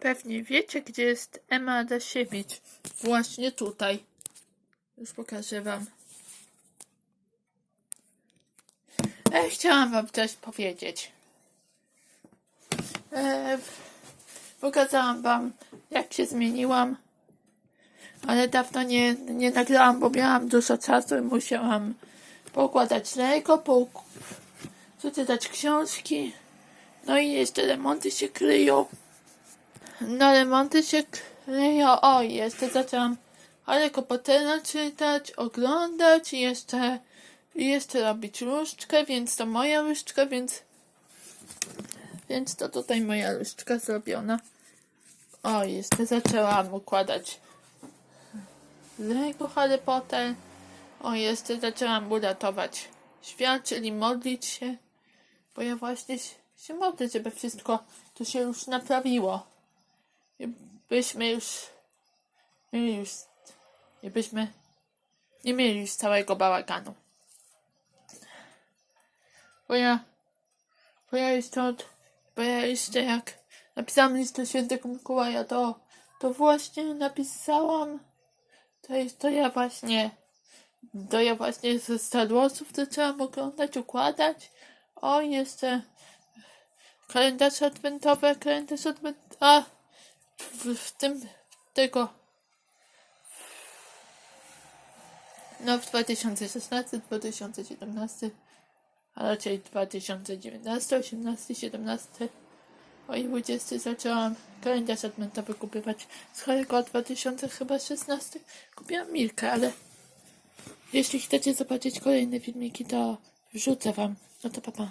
Pewnie wiecie, gdzie jest Emma Adasiewicz. Właśnie tutaj. Już pokażę wam. E, chciałam wam coś powiedzieć. E, pokazałam wam, jak się zmieniłam. Ale dawno nie, nie nagrałam, bo miałam dużo czasu i musiałam poukładać Lego, pouk- przeczytać książki. No i jeszcze remonty się kryją. No remonty się kryją. O, jeszcze zaczęłam Harry'ego Pottera czytać, oglądać i jeszcze, jeszcze robić różdżkę, więc to moja różdżka, więc więc to tutaj moja różdżka zrobiona. O, jeszcze zaczęłam układać Lego Harry Potter. O, jeszcze zaczęłam uratować świat, czyli modlić się. Bo ja właśnie się- modlę, żeby wszystko tu się już naprawiło. Byśmy już mieli już i byśmy nie mieli już całego bałaganu. Bo ja bo ja jeszcze od, bo ja jeszcze jak napisałam list do świętego Mikołaja, to to właśnie napisałam to jest to ja właśnie to ja właśnie ze Star Warsów zaczęłam oglądać, układać. O, jeszcze kalendarze adwentowe, kalendarz adwentowy. W, w tym, tego. No, w 2016, 2017, a raczej 2019, 18, 17 o i 20 zaczęłam kalendarz adwentowy kupywać z Harry'ego 2000 chyba 16. Kupiłam Milkę, ale jeśli chcecie zobaczyć kolejne filmiki, to wrzucę wam. No to papa. Pa.